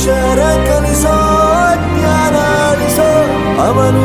ಅಕ್ಷರ ಕಲಿಸೋ ಜ್ಞಾನ ಅವನು